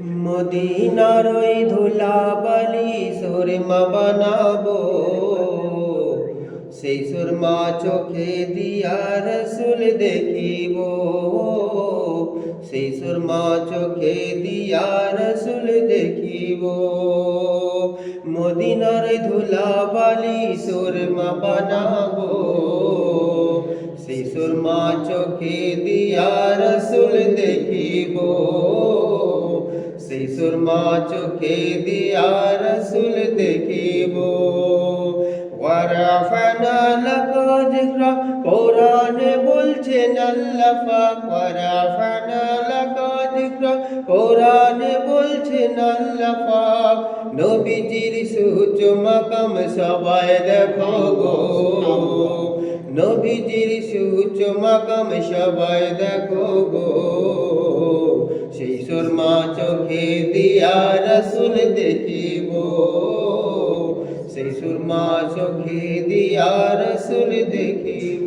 মদিনার ওই ধুলাবালি সুরমা বানাবো। সেই সুরমা চোখে দিয়া রসুল দেখিব। সেই সুরমা চোখে দিয়া রসুল দেখিব। মদিনার ধুলাবালি সুরমা বানাবো। সেই সুরমা চোখে দিয়া রসুল দেখিব। সেই সুরমা চোখে দিয়া রসুল দেখিব। ওয়ারাফানা লাকা যিকরা কোরআনে বলছেন আল্লাহ পাক, ওয়ারাফানা লাকা নবীজির সুচ মাকাম সবাই দেখো গো। নবীজির সুচ মাকাম সবাই দেখো গো। সেই সুরমা চোখে দিয়া রসুল দেখিব। সেই সুরমা চোখে দিয়া রসুল দেখিব।